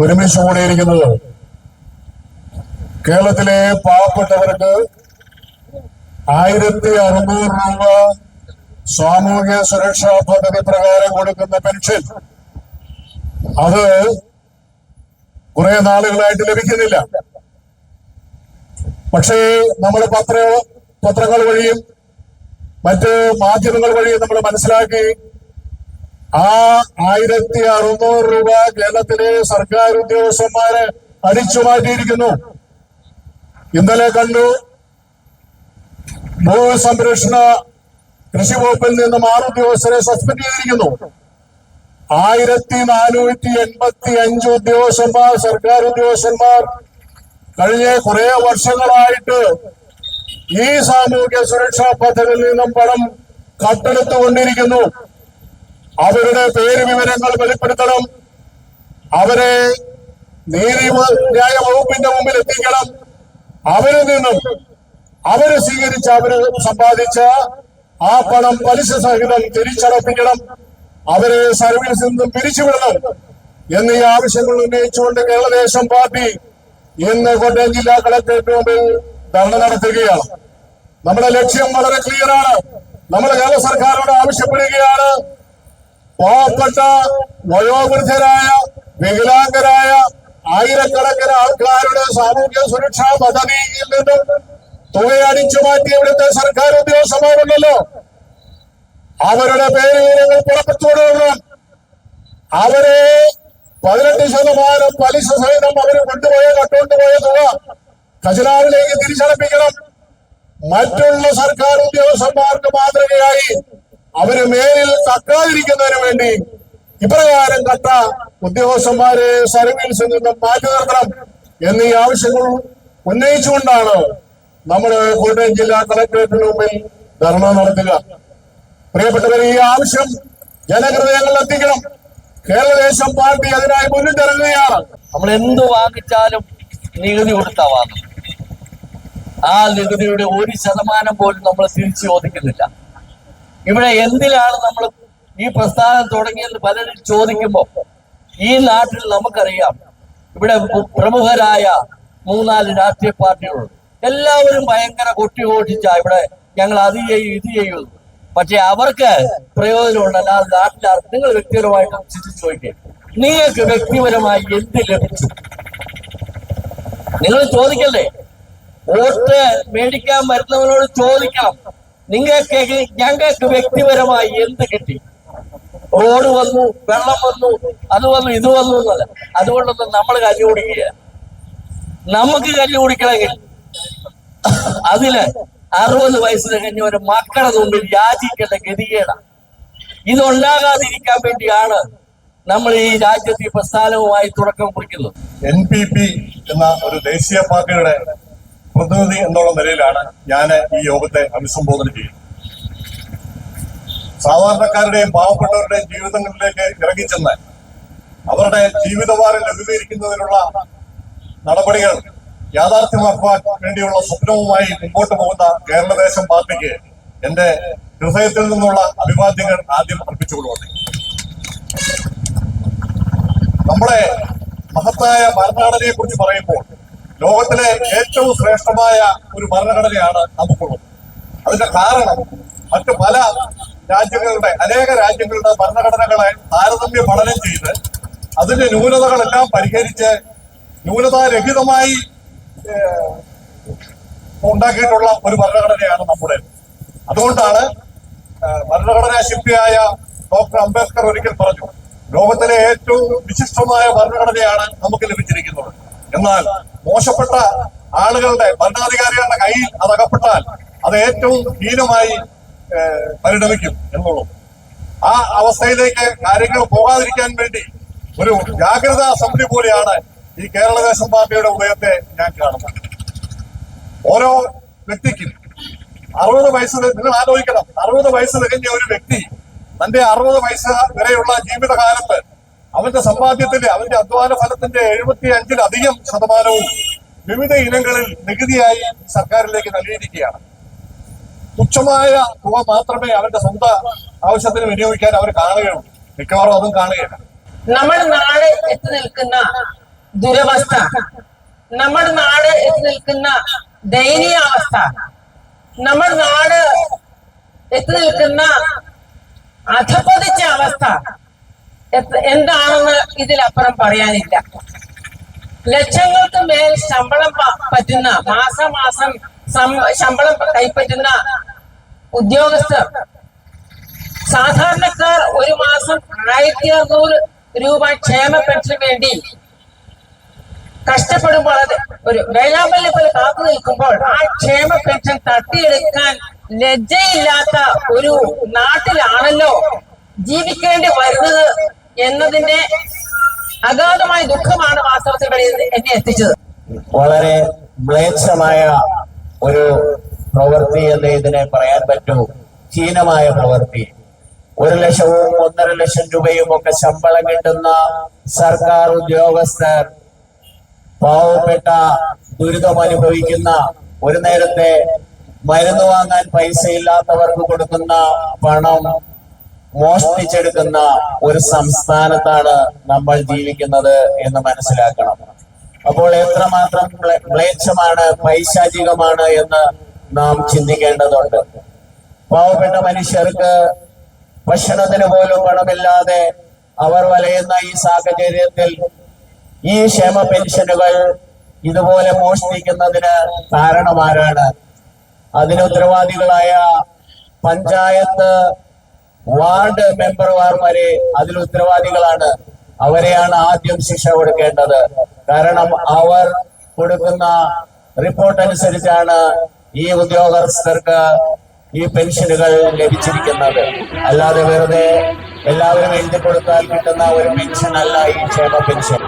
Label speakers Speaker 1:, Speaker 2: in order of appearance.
Speaker 1: ഒരുമിച്ച് കൂടിയിരിക്കുന്നത് കേരളത്തിലെ പാവപ്പെട്ടവർക്ക് ആയിരത്തി അറുന്നൂറ് രൂപ സാമൂഹ്യ സുരക്ഷാ പദ്ധതി പ്രകാരം കൊടുക്കുന്ന പെൻഷൻ. അത് കുറെ നാളുകളായിട്ട് ലഭിക്കുന്നില്ല. പക്ഷേ നമ്മൾ പത്ര പത്രങ്ങൾ വഴിയും മറ്റ് മാധ്യമങ്ങൾ വഴിയും നമ്മൾ മനസ്സിലാക്കി ആ ആയിരത്തി അറുന്നൂറ് രൂപ കേരളത്തിലെ സർക്കാർ ഉദ്യോഗസ്ഥന്മാരെ അടിച്ചു മാറ്റിയിരിക്കുന്നു. ഇന്നലെ കണ്ടു. ഭൂസംരക്ഷണ കൃഷി വകുപ്പിൽ നിന്നും ആറ് ഉദ്യോഗസ്ഥരെ സസ്പെൻഡ് ചെയ്തിരിക്കുന്നു. ആയിരത്തി നാനൂറ്റി എൺപത്തി അഞ്ച് ഉദ്യോഗസ്ഥന്മാർ സർക്കാർ ഉദ്യോഗസ്ഥന്മാർ കഴിഞ്ഞ കുറെ വർഷങ്ങളായിട്ട് ഈ സാമൂഹ്യ സുരക്ഷാ പദ്ധതിയിൽ നിന്നും പണം കട്ടെടുത്തുകൊണ്ടിരിക്കുന്നു. അവരുടെ പേര് വിവരങ്ങൾ വെളിപ്പെടുത്തണം. അവരെ നീതി ന്യായ വകുപ്പിന്റെ മുമ്പിൽ എത്തിക്കണം. അവരിൽ നിന്നും അവർ സ്വീകരിച്ച അവർ സമ്പാദിച്ച ആ പണം പലിശ സഹിതം തിരിച്ചടപ്പിക്കണം. അവരെ സർവീസിൽ നിന്നും പിരിച്ചുവിടണം എന്നീ ആവശ്യങ്ങൾ ഉന്നയിച്ചുകൊണ്ട് കേരളദേശം പാർട്ടി ഇന്ന് കോട്ടയം ജില്ലാ കളക്ടറേറ്റ് മുമ്പിൽ ധർണ നടത്തുകയാണ്. നമ്മുടെ ലക്ഷ്യം വളരെ ക്ലിയറാണ് ആണ്. നമ്മൾ കേരള സർക്കാരോട് ആവശ്യപ്പെടുകയാണ്. പാവപ്പെട്ട വയോവൃദ്ധരായ വികലാംഗരായ ആയിരക്കണക്കിന് ആൾക്കാരുടെ സാമൂഹ്യ സുരക്ഷാ പദ്ധതിയിൽ നിന്നും തുക അടിച്ചു മാറ്റി ഇവിടുത്തെ സർക്കാർ ഉദ്യോഗസ്ഥമാരുണ്ടല്ലോ അവരുടെ പേര് വിവരങ്ങൾ പുറപ്പെട്ടുകൊടുക്കണം അവരെ പതിനെട്ട് ശതമാനം പലിശ സഹിതം അവർ കൊണ്ടുപോയ കട്ടുകൊണ്ടുപോയ തുക ഖജനാവിലേക്ക് തിരിച്ചടപ്പിക്കണം. മറ്റുള്ള സർക്കാർ ഉദ്യോഗസ്ഥന്മാർക്ക് മാതൃകയായി അവർ മേലിൽ കക്കാതിരിക്കുന്നതിന് വേണ്ടി ഇപ്രകാരം കട്ട ഉദ്യോഗസ്ഥന്മാരെ സർവീസിൽ നിന്നും മാറ്റി നിർത്തണം എന്നീ ആവശ്യങ്ങൾ ഉന്നയിച്ചുകൊണ്ടാണ് നമ്മുടെ കോട്ടയം ജില്ലാ കളക്ടറേറ്റിന് മുമ്പിൽ ധർണ നടത്തുക. പ്രിയപ്പെട്ടവർ ഈ ആവശ്യം ജനഹൃദയങ്ങളിൽ എത്തിക്കണം. കേരളദേശം പാർട്ടി അതിനായി മുന്നിട്ടിറങ്ങുകയാണ്.
Speaker 2: നമ്മൾ എന്ത് വാങ്ങിച്ചാലും നികുതി കൊടുത്ത വാങ്ങും ആ നികുതിയുടെ ഒരു ശതമാനം പോലും നമ്മൾ തിരിച്ചു ചോദിക്കുന്നില്ല. ഇവിടെ എന്തിലാണ് നമ്മൾ ഈ പ്രസ്ഥാനം തുടങ്ങിയെന്ന് പലരും ചോദിക്കുമ്പോൾ ഈ നാട്ടിൽ നമുക്കറിയാം. ഇവിടെ പ്രമുഖരായ മൂന്നാൽ രാഷ്ട്രീയ പാർട്ടികളുണ്ട്. എല്ലാവരും ഭയങ്കര കൊട്ടിഘോഷിച്ച ഇവിടെ ഞങ്ങൾ അത് ചെയ്യും ഇത് ചെയ്യുന്നു പക്ഷെ അവർക്ക് പ്രയോജനമുണ്ട്. അല്ലാതെ നാട്ടിലാർക്ക് നിങ്ങൾ വ്യക്തിപരമായിട്ട് ചിന്തിച്ചു നോക്കിയേ നിങ്ങൾക്ക് വ്യക്തിപരമായി എന്ത് ലഭിച്ചു? നിങ്ങൾ ചോദിക്കല്ലേ? വോട്ട് മേടിക്കാൻ വരുന്നവരോട് ചോദിക്കണം നിങ്ങൾക്ക് ഞങ്ങൾക്ക് വ്യക്തിപരമായി എന്ത് കിട്ടി? റോഡ് വന്നു വെള്ളം വന്നു അത് വന്നു ഇത് വന്നു എന്നല്ല. അതുകൊണ്ടൊന്നും നമ്മൾ കഞ്ഞി കുടിക്കുക നമുക്ക് കഞ്ഞി കുടിക്കണമെങ്കിൽ അതിൽ അറുപത് വയസ്സിന് കഴിഞ്ഞ ഒരു മക്കളെ മുമ്പിൽ യാചിക്കേണ്ട ഗതികേടാണ് ഇതുണ്ടാകാതിരിക്കാൻ വേണ്ടിയാണ് നമ്മൾ ഈ രാജ്യത്ത് ഈ പ്രസ്ഥാനവുമായി തുടക്കം കുറിക്കുന്നത്.
Speaker 3: എൻ പി പി എന്ന ഒരു ദേശീയ പാർട്ടിയുടെ പ്രതിനിധി എന്നുള്ള നിലയിലാണ് ഞാൻ ഈ യോഗത്തെ അഭിസംബോധന ചെയ്യുന്നത്. സാധാരണക്കാരുടെയും പാവപ്പെട്ടവരുടെയും ജീവിതങ്ങളിലേക്ക് ഇറങ്ങിച്ചെന്ന് അവരുടെ ജീവിതഭാരം ലഘൂകരിക്കുന്നതിനുള്ള നടപടികൾ യാഥാർത്ഥ്യമാക്കുവാൻ വേണ്ടിയുള്ള സ്വപ്നവുമായി മുമ്പോട്ട് പോകുന്ന കേരളദേശം പാർട്ടിക്ക് എന്റെ ഹൃദയത്തിൽ നിന്നുള്ള അഭിവാദ്യങ്ങൾ ആദ്യം അർപ്പിച്ചുകൊള്ളുന്നു നമ്മുടെ മഹത്തായ ഭരണഘടനയെ കുറിച്ച് പറയുമ്പോൾ ലോകത്തിലെ ഏറ്റവും ശ്രേഷ്ഠമായ ഒരു ഭരണഘടനയാണ് നമുക്കുള്ളത്. അതിന്റെ കാരണം മറ്റു പല രാജ്യങ്ങളുടെ അനേക രാജ്യങ്ങളുടെ ഭരണഘടനകളെ താരതമ്യ പഠനം ചെയ്ത് അതിന്റെ ന്യൂനതകളെല്ലാം പരിഹരിച്ച് ന്യൂനതാരഹിതമായി ഉണ്ടാക്കിയിട്ടുള്ള ഒരു ഭരണഘടനയാണ് നമ്മുടെ. അതുകൊണ്ടാണ് ഭരണഘടനാ ശില്പിയായ ഡോക്ടർ അംബേദ്കർ ഒരിക്കൽ പറഞ്ഞു ലോകത്തിലെ ഏറ്റവും വിശിഷ്ടമായ ഭരണഘടനയാണ് നമുക്ക് ലഭിച്ചിരിക്കുന്നത്. എന്നാൽ മോശപ്പെട്ട ആളുകളുടെ ഭരണാധികാരികളുടെ കയ്യിൽ അത് അകപ്പെട്ടാൽ അത് ഏറ്റവും ഹീനമായി പരിണമിക്കും എന്നുള്ളൂ. ആ അവസ്ഥയിലേക്ക് കാര്യങ്ങൾ പോകാതിരിക്കാൻ വേണ്ടി ഒരു ജാഗ്രതാ സമിതി പോലെയാണ് ഈ കേരളദേശം പാർട്ടിയുടെ ഉദയത്തെ ഞാൻ കാണുന്നത്. ഓരോ വ്യക്തിക്കും അറുപത് വയസ്സ് നിങ്ങൾ ആലോചിക്കണം. അറുപത് വയസ്സ് തികഞ്ഞ ഒരു വ്യക്തി തന്റെ അറുപത് വയസ്സ് വരെയുള്ള ജീവിതകാലത്ത് അവന്റെ സമ്പാദ്യത്തിന്റെ അവന്റെ അധ്വാന ഫലത്തിന്റെ എഴുപത്തി അഞ്ചിലധികം ശതമാനവും വിവിധ ഇനങ്ങളിൽ നികുതിയായി സർക്കാരിലേക്ക് നൽകിയിരിക്കുകയാണ്. തുച്ഛമായ തുക മാത്രമേ അവന്റെ സ്വന്തം ആവശ്യത്തിന് വിനിയോഗിക്കാൻ അവർ കാണുകയുള്ളൂ. മിക്കവാറും അതും കാണുകയില്ല.
Speaker 4: നമ്മൾ നാളെ എത്തി നിൽക്കുന്ന ദുരവസ്ഥ നമ്മൾ നാട് എത്തി നിൽക്കുന്ന ദയനീയ അവസ്ഥ നമ്മൾ നാട് എത്തി നിൽക്കുന്ന അധപതിച്ച അവസ്ഥ എന്താണെന്ന് ഇതിലപ്പുറം പറയാനില്ല. ലക്ഷങ്ങൾക്ക് മേൽ ശമ്പളം പറ്റുന്ന മാസമാസം ശമ്പളം കൈപ്പറ്റുന്ന ഉദ്യോഗസ്ഥർ സാധാരണക്കാർ ഒരു മാസം ആയിരത്തി അറുന്നൂറ് രൂപ ക്ഷേമ പെൻഷന് വേണ്ടി കഷ്ടപ്പെടുമ്പോൾ അത് ഒരു വേഴാമ്പലിനെ പോലെ കാത്തു നിൽക്കുമ്പോൾ ആ ക്ഷേമ പെൻഷൻ തട്ടിയെടുക്കാൻ ലജ്ജയില്ലാത്ത ഒരു നാട്ടിലാണല്ലോ ജീവിക്കേണ്ടി വരുന്നത് എന്നതിന്റെ അഗാധമായ ദുഃഖമാണ് വാസ്തവത്തിൽ എന്നെ എത്തിച്ചത്.
Speaker 5: വളരെ മ്ലേച്ഛമായ ഒരു പ്രവൃത്തി എന്ന് ഇതിനെ പറയാൻ പറ്റൂ. ഹീനമായ പ്രവൃത്തി. ഒരു ലക്ഷവും ഒന്നര ലക്ഷം രൂപയും ഒക്കെ ശമ്പളം കിട്ടുന്ന സർക്കാർ ഉദ്യോഗസ്ഥർ പാവപ്പെട്ട ദുരിതം അനുഭവിക്കുന്ന ഒരു നേരത്തെ മരുന്ന് വാങ്ങാൻ പൈസയില്ലാത്തവർക്ക് കൊടുക്കുന്ന പണം മോഷ്ടിച്ചെടുക്കുന്ന ഒരു സംസ്ഥാനത്താണ് നമ്മൾ ജീവിക്കുന്നത് എന്ന് മനസ്സിലാക്കണം. അപ്പോൾ എത്രമാത്രം മ്ലേ- മ്ലേച്ഛമാണ് പൈശാചികമാണ് എന്ന് നാം ചിന്തിക്കേണ്ടതുണ്ട്. പാവപ്പെട്ട മനുഷ്യർക്ക് ഭക്ഷണത്തിന് പോലും പണമില്ലാതെ അവർ വലയുന്ന ഈ സാഹചര്യത്തിൽ ഈ ക്ഷേമ പെൻഷനുകൾ ഇതുപോലെ മോഷ്ടിക്കുന്നതിന് കാരണമാരാണ്. അതിന് ഉത്തരവാദികളായ പഞ്ചായത്ത് വാർഡ് മെമ്പർമാർ വരെ അതിൽ ഉത്തരവാദികളാണ്. അവരെയാണ് ആദ്യം ശിക്ഷ കൊടുക്കേണ്ടത്. കാരണം അവർ കൊടുക്കുന്ന റിപ്പോർട്ട് അനുസരിച്ചാണ് ഈ ഉദ്യോഗസ്ഥർക്ക് ഈ പെൻഷനുകൾ ലഭിച്ചിരിക്കുന്നത്. അല്ലാതെ വെറുതെ എല്ലാവരും എഴുതി കൊടുത്താൽ കിട്ടുന്ന ഒരു പെൻഷൻ അല്ല ഈ ക്ഷേമ പെൻഷൻ.